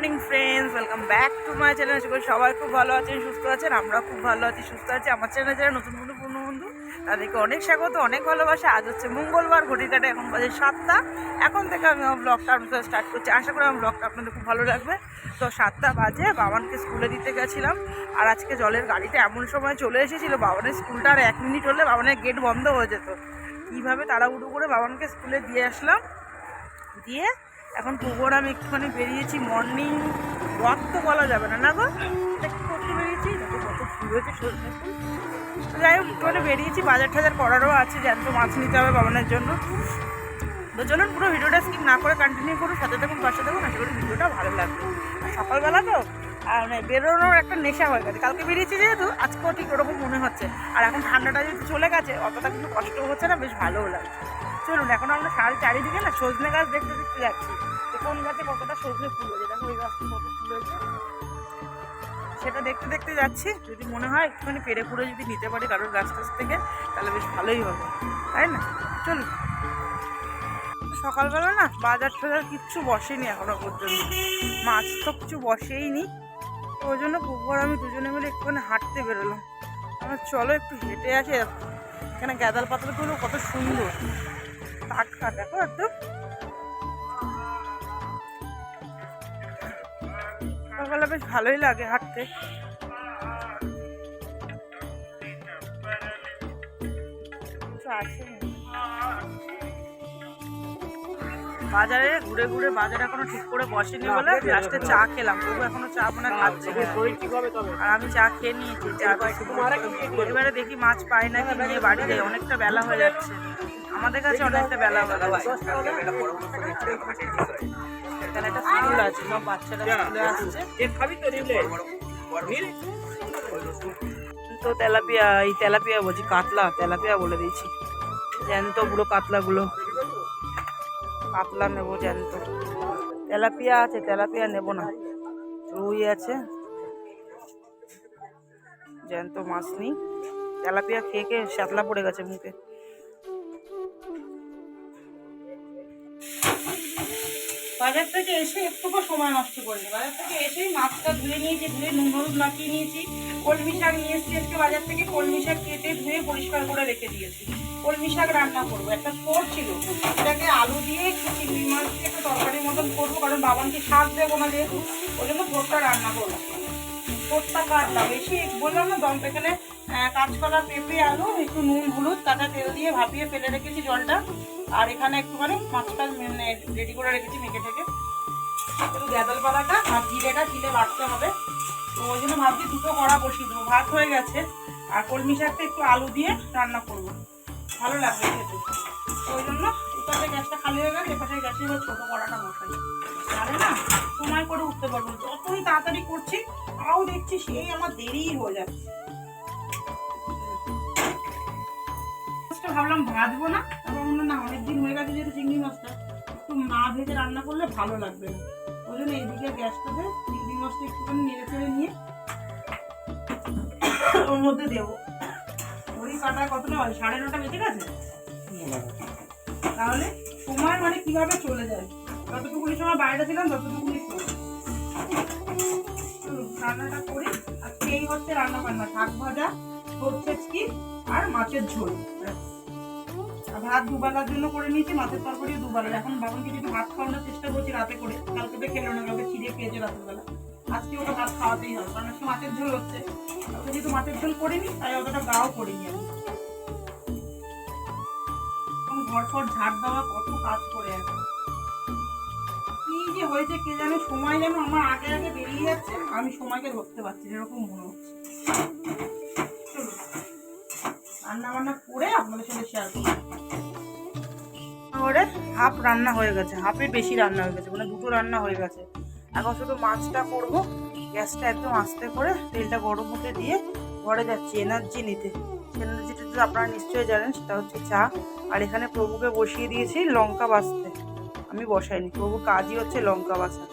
Morning friends, welcome back to my channel. আশা করি সবাই খুব ভালো আছেন, সুস্থ আছেন আমরা খুব ভালো আছি, সুস্থ আছি। আমার চ্যানেল যারা নতুন বন্ধু, পূর্ণ বন্ধু, তাদেরকে অনেক স্বাগত, অনেক ভালোবাসা। আজ হচ্ছে মঙ্গলবার, ঘড়ির কাটে এখন বাজে সাতটা। এখন থেকে আমি আমার ব্লগটা আপনাদের স্টার্ট করছি। আশা করি আমার ব্লগটা আপনাদের খুব ভালো লাগবে। তো সাতটা বাজে, বাবানকে স্কুলে দিতে গেছিলাম। আর আজকে জলের গাড়িটা এমন সময় চলে এসেছিল, বাবানের স্কুলটা আর এক মিনিট হলে বাবানের গেট বন্ধ হয়ে যেত। কীভাবে তাড়াহুড়ো করে বাবানকে স্কুলে দিয়ে আসলাম? দিয়ে এখন পুকুর আমি একটুখানি বেরিয়েছি মর্নিং ওয়াক তো বলা যাবে না না গো? করতে বেরিয়েছি কত ফুল হয়েছে যাই হোক, একটুখানি বেরিয়েছি, বাজার টাজার করারও আছে, জ্যান্ত মাছ নিতে হবে বাবানের জন্য। তো চলুন, পুরো ভিডিওটা স্কিপ না করে কন্টিনিউ করুন, সাথে দেখুন পাশে দেখুন আশা করি ভিডিওটা ভালো লাগবে। সকালবেলা তো, আর মানে বেরোনোর একটা নেশা হয়ে গেছে। কালকে বেরিয়েছি যেহেতু, আজকেও ঠিক ওরকম মনে হচ্ছে। আর এখন ঠান্ডাটা যেহেতু চলে গেছে, অতটা কিন্তু কষ্ট হচ্ছে না, বেশ ভালোও লাগছে। চলুন, এখন আমরা সার চারিদিকে না সজনে গাছ দেখতে দেখতে যাচ্ছি। তো কোন গাছে কতটা সজনে ফুল হয়েছে? দেখো ওই গাছটা কত ফুল হয়েছে। সেটা দেখতে দেখতে যাচ্ছি। যদি মনে হয় একটুখানি পেরে পুরে যদি নিতে পারি কারোর গাছ টাছ থেকে, তাহলে বেশ ভালোই হবে। তাই না? চলুন। সকালবেলা না বাজার টাজার কিচ্ছু বসেনি এখনও পর্যন্ত। মাছ তো কিছু বসেই নি তো ওই জন্য পুকুর আমি দুজনে মিলে একটুখানি হাঁটতে বেরোলাম। আমার চলো একটু হেঁটে আসি। এখানে গ্যাদাল পাতাগুলো কত সুন্দর। টাটকা দেখো একদম। সকালবেলা বেশ ভালোই লাগে হাঁটতে। আছে বাজারে ঘুরে ঘুরে বাজার এখনও ঠিক করে বসেনি বলে লাস্টে চা খেলাম। তবু এখনও চা মনে খাচ্ছে আর আমি চা খেয়ে নিয়েছি এবারে দেখি মাছ পাই নাকি নিয়ে বাড়ি যাই অনেকটা বেলা হয়ে যাচ্ছে। আমাদের কাছে অনেকটা বেলা হয়ে এখানে একটা স্কুল আছে সব বাচ্চারা স্কুলে আসছে। তো তেলাপিয়া এই তেলাপিয়া বলছি কাতলা তেলাপিয়া বলে দিয়েছি। জ্যান্ত পুরো কাতলাগুলো। কাতলা নেব জ্যান্ত। তেলাপিয়া আছে, তেলাপিয়া নেব না। রুই আছে। জ্যান্ত মাছ নেই। তেলাপিয়া খেয়ে খেয়ে শ্যাতলা পড়ে গেছে মুখে। বাজার থেকে এসে একটুকু সময় নষ্ট করিনি। বাজার থেকে এসেই মাছটা ধুয়ে নিয়েছি, ধুয়ে নুন হলুদ মাখিয়ে নিয়েছি। কলমি শাক নিয়ে এসেছি আজকে বাজার থেকে। কলমি শাক কেটে ধুয়ে পরিষ্কার করে রেখে দিয়েছি। কলমি শাক রান্না করব। একটা ফোর ছিল। এটাকে আলু দিয়ে একটু চিংড়ি মাছ দিয়ে একটা তরকারির মতন করব, কারণ বাবানকে শাক দেবো না যেহেতু, ওই জন্য ফোরটা রান্না করব। ফোরটা কাটলাম। বেশি বললাম না, দম এখানে কাঁচকলা, পেঁপে, আলু, একটু নুন, হলুদ, কাঁচা তেল দিয়ে ভাপিয়ে ফেলে রেখেছি জলটা। আর এখানে একটুখানি মাছটা রেডি করে রেখেছি মেখে থেকে একটু গ্যাদল পালাটা আর জিরেটা জিরে বাড়তে হবে। তো ওই জন্য ভাবছি দুটো কড়া বসিয়ে দেবো। ভাত হয়ে গেছে। আর কলমি শাকটা একটু আলু দিয়ে রান্না করব। ভালো লাগবে খেতে। ওই জন্য এপাশে গ্যাসটা খালি হয়ে গেলে এপাশে গ্যাসে এবার ছোটো কড়াটা বসাই। তাহলে না সময় করে উঠতে পারব যতই তাড়াতাড়ি করছি, তাও দেখছি সেই আমার দেরিই হয়ে যাচ্ছে। ভাবলাম ভাজবো না, তারপর মনে না, অনেকদিন হয়ে গেছে যেহেতু চিংড়ি মাছটা, একটু না ভেজে রান্না করলে ভালো লাগবে না। ওই জন্য এইদিকে গ্যাসটাতে চিংড়ি মাছটা একটুখানি নেড়ে চেড়ে নিয়ে ওর মধ্যে দেবো। ওই কাটা কতটা হয়? সাড়ে নটা বেজে গেছে? তাহলে সময় মানে কীভাবে চলে যায়? যতটুকুনি সময় বাইরে ছিলাম ততটুকুনি রান্নাটা করি। আজকে এই হচ্ছে রান্না বান্না। শাক ভাজা সরষে কি আর মাছের ঝোল। আর ভাত দুবেলার জন্য করে নিয়েছি মাছের তরকারি দুবেলার। এখন বাবানকে যদি ভাত খাওয়ানোর চেষ্টা করছি রাতে করে কালকে তো খেলো না কালকে ছিঁড়ে পেয়েছে রাতের বেলা। আজকে ওটা ভাত খাওয়াতেই হবে, কারণ আজকে মাছের ঝোল হচ্ছে। যেহেতু মাছের ঝোল করিনি, তাই অতটা গাও করিনি আমি। ঘর ফর ঝাড় দেওয়া কত কাজ করে আছে কি যে হয়েছে কে জানে, সময় যেন আমার আগে আগে বেরিয়ে যাচ্ছে, আমি সময়কে ধরতে পারছি এরকম মনে হচ্ছে। রান্না বান্না করে আপনাদের সাথে শেয়ার হাফ রান্না হয়ে গেছে, হাফের বেশি রান্না হয়ে গেছে মানে দুটো রান্না হয়ে গেছে। এখন শুধু মাছটা করব। গ্যাসটা একদম আস্তে করে তেলটা গরম হতে দিয়ে ঘরে যাচ্ছি এনার্জি নিতে। এনার্জিটা তো আপনারা নিশ্চয়ই জানেন, সেটা হচ্ছে চা। আর এখানে প্রভুকে বসিয়ে দিয়েছি লঙ্কা বাছতে। আমি বসাইনি, প্রভু কাজই হচ্ছে লঙ্কা বাছা।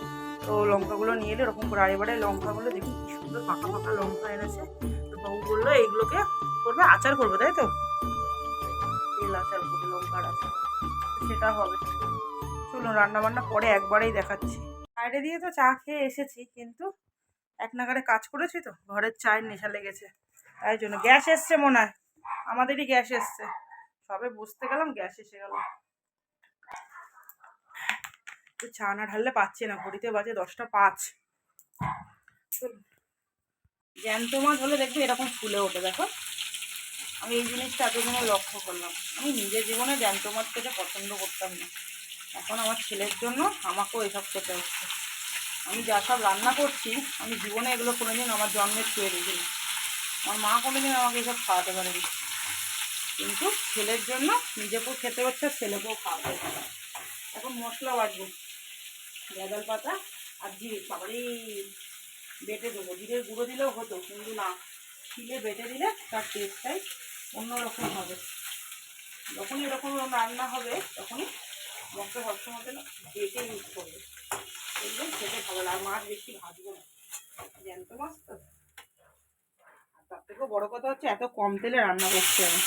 তো লঙ্কাগুলো নিয়ে এলে এরকম করে এবারে লঙ্কাগুলো দেখুন কি সুন্দর পাকা পাকা লঙ্কা এনেছে। তো বাবু বলল, এইগুলোকে করবে, আচার করবে, তাই তো? তেল আচার করবে, লঙ্কার আচার। সেটা হবে। চলুন রান্না বান্না পরে একবারেই দেখাচ্ছি। বাইরে দিয়ে তো চা খেয়ে এসেছি, কিন্তু এক নাগারে কাজ করেছি তো, ঘরের চায়ের নেশা লেগেছে। তাই জন্য গ্যাস এসছে মনে হয়। আমাদেরই গ্যাস এসছে। সবে বসতে গেলাম, গ্যাস এসে গেল। তো চা না ঢাললে পাচ্ছি না, ঘড়িতে বাজে দশটা পাঁচ। জ্যান্ত মাছ হলে দেখবে এরকম ফুলে ওঠে, দেখো। আমি এই জিনিসটা এতদিনে লক্ষ্য করলাম। আমি নিজের জীবনে জ্যান্ত মাছ খেতে পছন্দ করতাম না। এখন আমার ছেলের জন্য আমাকেও এসব খেতে হচ্ছে। আমি যা সব রান্না করছি, আমি জীবনে এগুলো কোনোদিন আমার জন্মের ছুঁয়ে দেখিনি। আমার মা কোনোদিন আমাকে এসব খাওয়াতে পারেনি। কিন্তু ছেলের জন্য নিজেকেও খেতে হচ্ছে, ছেলেকেও খাওয়াতে হচ্ছে। এখন মশলা বাটবো গাঁদাল পাতা আর জিরে বাবারে বেটে দেবো। জিরের গুঁড়ো দিলেও হতো, কিন্তু না। শিলে বেটে দিলে তার টেস্টটাই অন্যরকম হবে। যখনই এরকম রান্না হবে, তখনই মশলা সবসময় যেন বেটে ইউজ করবে। এগুলো খেতে ভালো লাগে মাছ বেশি ভাজবো না। জ্যান্ত মাছ তো। আর তার থেকেও বড় কথা হচ্ছে, এত কম তেলে রান্না করছি আমি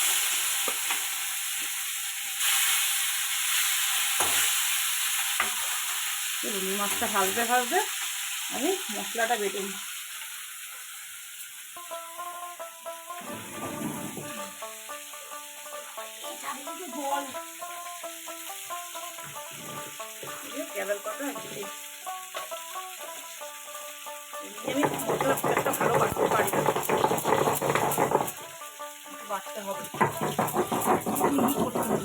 রুই মাছটা ভাজতে ভাজতে আমি মশলাটা বেটে নিই। জল কেবল কত এমনি আমি মশলা খুব একটা ভালো বাটতে পারি না বাটতে হবে মিহি করতে হবে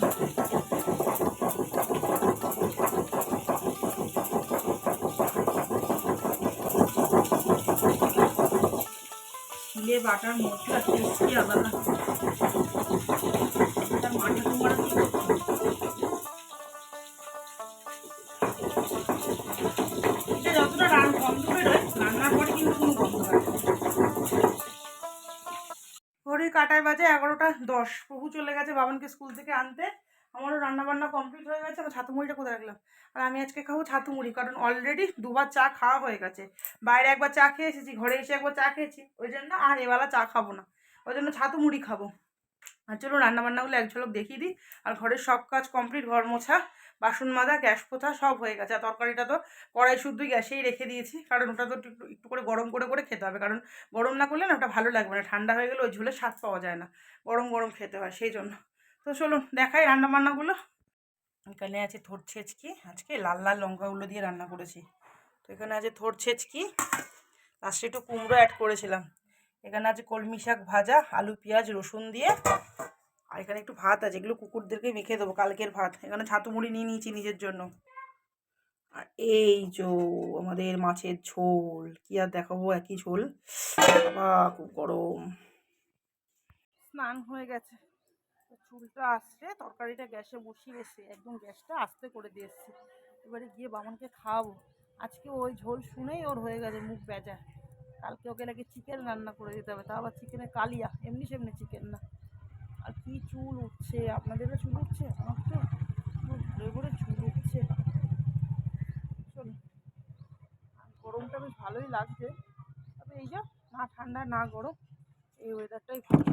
শিলে বাটার মশলা টেস্টই আলাদা তার মাঠে তোমার কাটায় বাজে এগারোটা দশ। প্রভু চলে গেছে বাবানকে স্কুল থেকে আনতে। আমারও রান্নাবান্না কমপ্লিট হয়ে গেছে আমার ছাতু মুড়িটা কোথায় রাখলাম? আর আমি আজকে খাব ছাতু মুড়ি কারণ অলরেডি দুবার চা খাওয়া হয়ে গেছে। বাইরে একবার চা খেয়ে এসেছি, ঘরে এসে একবার চা খেয়েছি, ওই জন্য আর এবেলা চা খাব না। ওই জন্য ছাতু মুড়ি খাব। আর চলো রান্নাবান্নাগুলো এক ঝলক দেখিয়ে দিই। আর ঘরের সব কাজ কমপ্লিট ঘর মোছা, বাসন মাজা, গ্যাস পোছা সব হয়ে গেছে। আর তরকারিটা তো কড়াই শুদ্ধই গ্যাসেই রেখে দিয়েছি। কারণ ওটা তো একটু একটু করে গরম করে করে খেতে হবে। কারণ গরম না করলে না ওটা ভালো লাগবে না। ঠান্ডা হয়ে গেলে ওই ঝোলের স্বাদ পাওয়া যায় না। গরম গরম খেতে হয় সেই জন্য। তো চলুন দেখাই রান্না বান্নাগুলো এখানে আছে থোর ছেচকি। আজকে লাল লাল লঙ্কাগুলো দিয়ে রান্না করেছি। তো এখানে আছে থোর ছেচকি। লাস্টে একটু কুমড়ো অ্যাড করেছিলাম। এখানে আছে কলমি শাক ভাজা, আলু, পেঁয়াজ, রসুন দিয়ে। আর এখানে একটু ভাত আছে, এগুলো কুকুরদেরকে মেখে দেবো কালকের ভাত। এখানে ছাতু মুড়ি নিয়ে নিয়েছি নিজের জন্য। আর এই যে আমাদের মাছের ঝোল, কি আর দেখাবো একই ঝোল। বাবা, খুব গরম। স্নান হয়ে গেছে। চুলটা আসছে, তরকারিটা গ্যাসে বসিয়ে এসে একদম গ্যাসটা আস্তে করে দিয়ে এসছি। এবারে গিয়ে বামনকে খাওয়াবো। আজকে ওই ঝোল শুনেই ওর হয়ে গেছে মুখ বেজা কালকে ওকে নাকি চিকেন রান্না করে দিতে হবে তা আবার চিকেনের কালিয়া, এমনি সেমনি চিকেন না। আর কি চুল উঠছে, আপনাদেরও চুল উঠছে? আমার তো ঘুরে ঘুরে চুল উঠছে। গরমটা বেশ ভালোই লাগছে। তবে এই যা, না ঠান্ডা, না গরম, এই ওয়েদারটাই ভালো।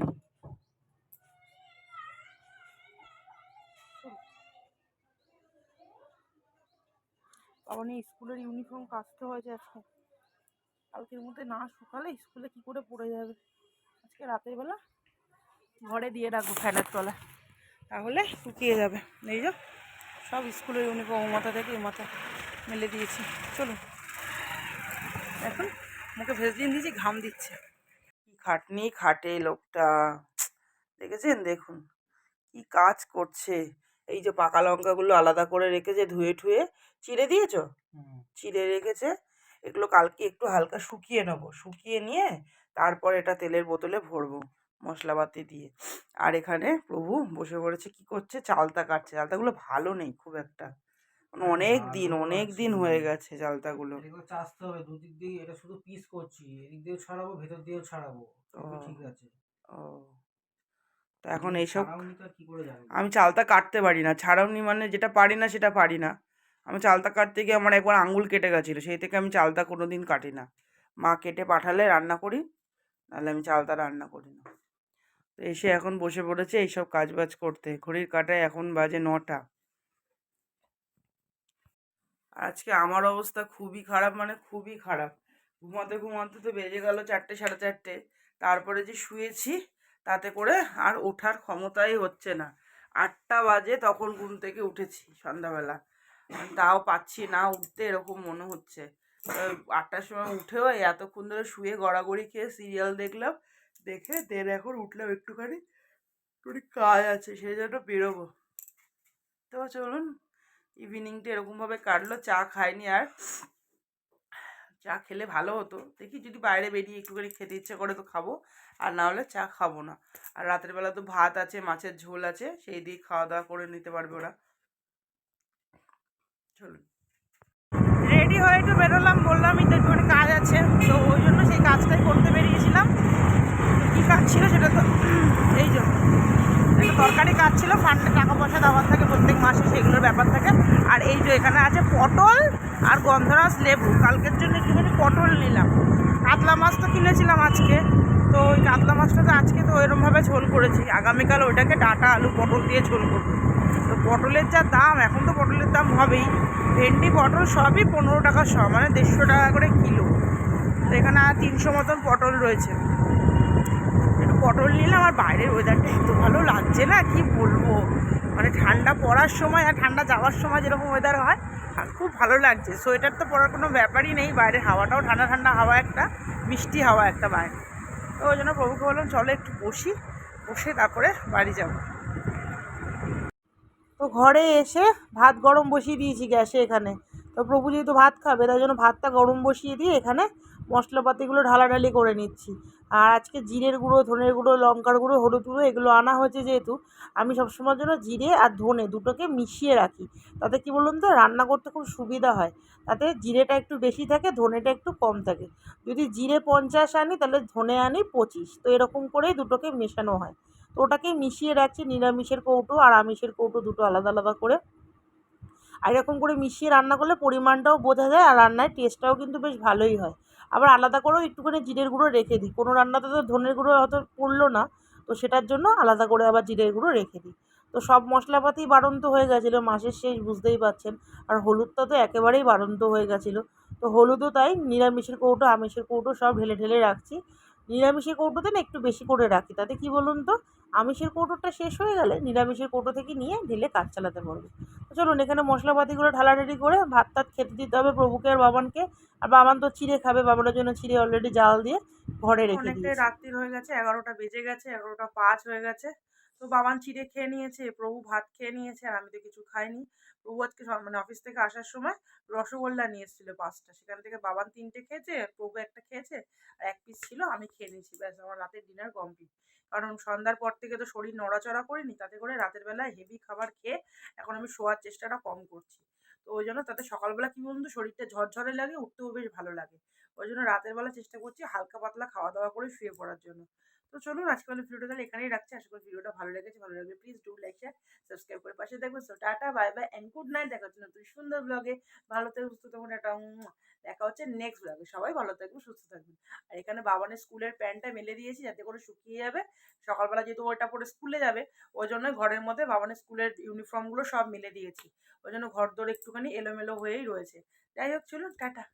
নিয়ে স্কুলের ইউনিফর্ম কাচতে হয়েছে আজকে। কালকের মধ্যে না শুকালে স্কুলে কি করে পড়ে যাবে? আজকে রাতের বেলা ঘরে দিয়ে রাখব ফ্যানের তলায়। তাহলে শুকিয়ে যাবে। এই যে সব স্কুলের ইউনিফর্ম ও মাথা থেকে এ মাথা মেলে দিয়েছি। চলুন। এখন মুখে ভেজ দিন দিয়েছি ঘাম দিচ্ছে। কি খাটনি খাটে লোকটা। দেখেছেন? দেখুন। কি কাজ করছে। এই যে পাকা লঙ্কাগুলো আলাদা করে রেখেছে ধুয়ে ঠুয়ে চিড়ে দিয়েছ? চিড়ে রেখেছে। এগুলো কালকে একটু হালকা শুকিয়ে নেব। শুকিয়ে নিয়ে তারপর এটা তেলের বোতলে ভরবো মশলাপাতি দিয়ে। আর এখানে প্রভু বসে পড়েছে কি করছে? চালতা কাটছে। চালতাগুলো ভালো নেই খুব একটা। মানে অনেক দিন অনেক দিন হয়ে গেছে চালতাগুলো। চাষতে হবে দুদিক দিয়ে এটা শুধু পিস করছি। এদিক দিয়েও ছাড়াবো ভেতর দিয়েও ছাড়াবো। ঠিক আছে। ও। তো এখন এইসব আমি চালতা কাটতে পারি না। ছাড়াওনি মানে যেটা পারি না সেটা পারি না। আমি চালতা কাটতে গিয়ে আমার একবার আঙুল কেটে গেছিল, সেই থেকে আমি চালতা কোনো দিন কাটি না মা কেটে পাঠালে রান্না করি, নাহলে আমি চালতা রান্না করি না। তো এসে এখন বসে পড়েছে, এইসব কাজ বাজ করতে। ঘড়ির কাটায় এখন বাজে নটা। আজকে আমার অবস্থা খুবই খারাপ মানে খুবই খারাপ। ঘুমাতে ঘুমাতে তো বেজে গেল চারটে, সাড়ে চারটে। তারপরে যে শুয়েছি, তাতে করে আর ওঠার ক্ষমতাই হচ্ছে না। আটটা বাজে তখন ঘুম থেকে উঠেছি সন্ধ্যাবেলা। তাও পাচ্ছি না উঠতে, এরকম মনে হচ্ছে। আটটার সময় উঠেও এতক্ষণ ধরে শুয়ে গড়াগড়ি খেয়ে সিরিয়াল দেখলাম, দেখে দেন এখন উঠলাম একটুখানি একটুখানি কাজ আছে, সেই জন্য বেরোবো। তো চলুন, ইভিনিংটা এরকমভাবে কাটলো, চা খাইনি আর। চা খেলে ভালো হতো। দেখি যদি বাইরে বেরিয়ে একটুখানি খেতে ইচ্ছে করে তো খাব, আর না হলে চা খাব না। আর রাতের বেলা তো ভাত আছে, মাছের ঝোল আছে, সেই দিয়ে খাওয়া দাওয়া করে নিতে পারবে ওরা। চলুন। রেডি হয়ে একটু বেরোলাম বললামই তো একটুখানি কাজ আছে। তো ওই জন্য সেই কাজটাই করতে বেরিয়েছিলাম। কী কাজ ছিল সেটা তো, এই জন্য একটা তরকারি কাজ ছিল, ফান্ডে টাকা পয়সা দেওয়ার থাকে প্রত্যেক মাসে সেগুলোর ব্যাপার থাকে। আর এই যে এখানে আছে পটল আর গন্ধরাজ লেবু। কালকের জন্য একটুখানি পটল নিলাম। কাতলা মাছ তো কিনেছিলাম আজকে। তো ওই কাতলা মাছটা তো আজকে তো এরমভাবে ঝোল করেছি। আগামীকাল ওইটাকে ডাটা আলু পটল দিয়ে ঝোল করব। তো পটলের যা দাম, এখন তো পটলের দাম হবেই। ভেন্ডি, পটল সবই পনেরো টাকা শ মানে দেড়শো টাকা করে কিলো। তো এখানে আর তিনশো মতন পটল রয়েছে। একটু পটল নিলে আমার বাইরের ওয়েদারটা এত ভালো লাগছে না, কি বলব? মানে ঠান্ডা পড়ার সময় আর ঠান্ডা যাওয়ার সময় যেরকম ওয়েদার হয়, আর খুব ভালো লাগছে। সোয়েটার তো পরার কোনো ব্যাপারই নেই বাইরের হাওয়াটাও ঠান্ডা ঠান্ডা হাওয়া একটা, মিষ্টি হাওয়া একটা বাইরে। তো ওই জন্য প্রভুকে বললাম, চলো একটু বসি, বসে তারপরে বাড়ি যাব। ঘরে এসে ভাত গরম বসিয়ে দিয়েছি গ্যাসে এখানে। তো প্রভু যেহেতু ভাত খাবে, তাই জন্য ভাতটা গরম বসিয়ে দিয়ে এখানে মশলাপাতিগুলো ঢালাঢালি করে নিচ্ছি। আর আজকে জিরের গুঁড়ো, ধনের গুঁড়ো, লঙ্কার গুঁড়ো, হলুদ গুঁড়ো, এগুলো আনা হয়েছে যেহেতু, আমি সবসময়ের জন্য জিরে আর ধনে দুটোকে মিশিয়ে রাখি। তাতে কি বলুন তো, রান্না করতে খুব সুবিধা হয়। তাতে জিরেটা একটু বেশি থাকে, ধনেটা একটু কম থাকে। যদি জিরে পঞ্চাশ আনি, তাহলে ধনে আনি পঁচিশ। তো এরকম করেই দুটোকে মেশানো হয়। তো ওটাকে মিশিয়ে রাখছি, নিরামিষের কৌটো আর আমিষের কৌটো দুটো আলাদা আলাদা করে। আর এরকম করে মিশিয়ে রান্না করলে পরিমাণটাও বোঝা যায় আর রান্নার টেস্টটাও কিন্তু বেশ ভালোই হয়। আবার আলাদা করেও একটুখানি জিরের গুঁড়ো রেখে দিই। কোনো রান্নাতে তো ধনের গুঁড়ো হয়তো পড়ল না, তো সেটার জন্য আলাদা করে আবার জিরের গুঁড়ো রেখে দিই। তো সব মশলাপাতি বাড়ন্ত হয়ে গেছিল মাসের শেষ, বুঝতেই পারছেন। আর হলুদটা তো একেবারেই বাড়ন্ত হয়ে গেছিল। তো হলুদও তাই, নিরামিষের কৌটো, আমিষের কৌটো সব ঢেলে ঢেলে রাখছি। নিরামিষের কৌটোতে না একটু বেশি করে রাখি। তাতে কি বলুন তো? আমিষের কৌটোটা শেষ হয়ে গেলে নিরামিষের কৌটো থেকে নিয়ে ঢেলে কাজ চালাতে পারব তো চলুন এখানে মশলাপাতিগুলো ঢালাঢালি করে ভাত টাত খেতে দিতে হবে প্রভুকে আর বাবানকে। আর বাবান তো চিড়ে খাবে, বাবানের জন্য চিড়ে অলরেডি জাল দিয়ে ঘরে রেখে অনেকটাই রাত্রির হয়ে গেছে, এগারোটা বেজে গেছে, এগারোটা পাঁচ হয়ে গেছে। তো বাবান চিড়ে খেয়ে নিয়েছে, প্রভু ভাত খেয়ে নিয়েছে আর আমি তো কিছু খাইনি। প্রভু আজকে মানে অফিস থেকে আসার সময় রসগোল্লা নিয়ে এসেছিল পাঁচটা। সেখান থেকে বাবান তিনটে খেয়েছে, প্রভু একটা খেয়েছে আর এক পিস ছিল, আমি খেয়ে নিয়েছি। ব্যাস, আমার রাতের ডিনার কমপ্লিট কারণ সন্ধ্যার পর থেকে তো শরীর নড়াচড়া করিনি, তাতে করে রাতের বেলায় হেভি খাবার খেয়ে এখন আমি শোয়ার চেষ্টাটা কম করছি। তো ওই জন্য তাতে সকালবেলা কী বলুন তো, শরীরটা ঝরঝরে লাগে, উঠতেও বেশ ভালো লাগে। ওই জন্য রাতের বেলা চেষ্টা করছি হালকা পাতলা খাওয়া দাওয়া করে শুয়ে পড়ার জন্য। তো চলুন আজকে আজকাল ভিডিওটা তাহলে এখানেই রাখছি। আশা করি ভিডিওটা ভালো লেগেছে, ভালো লাগলে please do like share subscribe করে পাশে দেখবেন so tata bye bye and good night দেখা হচ্ছে নতুন সুন্দর ব্লগে ভালো থেকে, সুস্থ থাকুন একটা দেখা হচ্ছে নেক্সট ব্লগে সবাই ভালো থাকবেন সুস্থ থাকবেন। আর এখানে বাবানের স্কুলের প্যান্টটা মেলে দিয়েছি যাতে করে শুকিয়ে যাবে। সকালবেলা যেহেতু ওটা পরে স্কুলে যাবে, ওই জন্য ঘরের মধ্যে বাবানের স্কুলের ইউনিফর্মগুলো সব মেলে দিয়েছি। ওই জন্য ঘর দোর একটুখানি এলোমেলো হয়েই রয়েছে। যাই হোক, চলুন, টাটা।